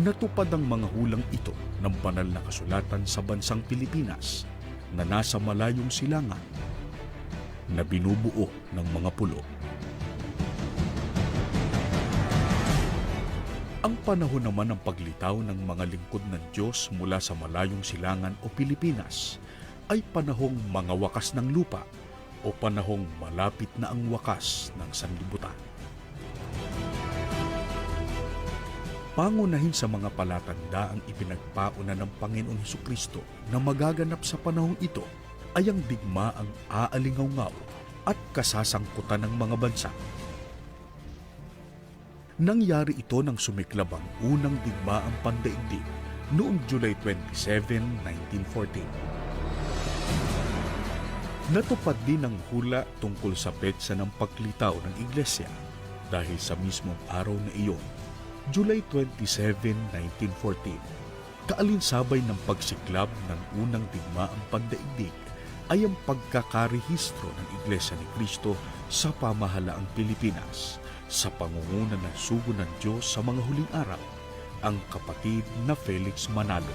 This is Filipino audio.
natupad ang mga hulang ito ng banal na kasulatan sa bansang Pilipinas na nasa malayong silangan na binubuo ng mga pulo. Ang panahon naman ng paglitaw ng mga lingkod ng Diyos mula sa malayong silangan o Pilipinas ay panahong mga wakas ng lupa o panahong malapit na ang wakas ng sanlibutan. Pangunahin sa mga palatanda ang ipinagpauna ng Panginoong Heso Kristo na magaganap sa panahong ito ay ang digmaang aalingaw at kasasangkutan ng mga bansa. Nangyari ito nang sumiklab ang unang digmaang pandaigdig noong July 27, 1914. Natupad din ang hula tungkol sa petsa ng paglitaw ng iglesia dahil sa mismong araw na iyon, July 27, 1914. Kaalinsabay ng pagsiklab ng unang digmaang pandaigdig ay ang pagkakarehistro ng Iglesia ni Cristo sa pamahalaang Pilipinas sa pangunguna ng sugo ng Diyos sa mga huling araw, ang kapatid na Felix Manalo.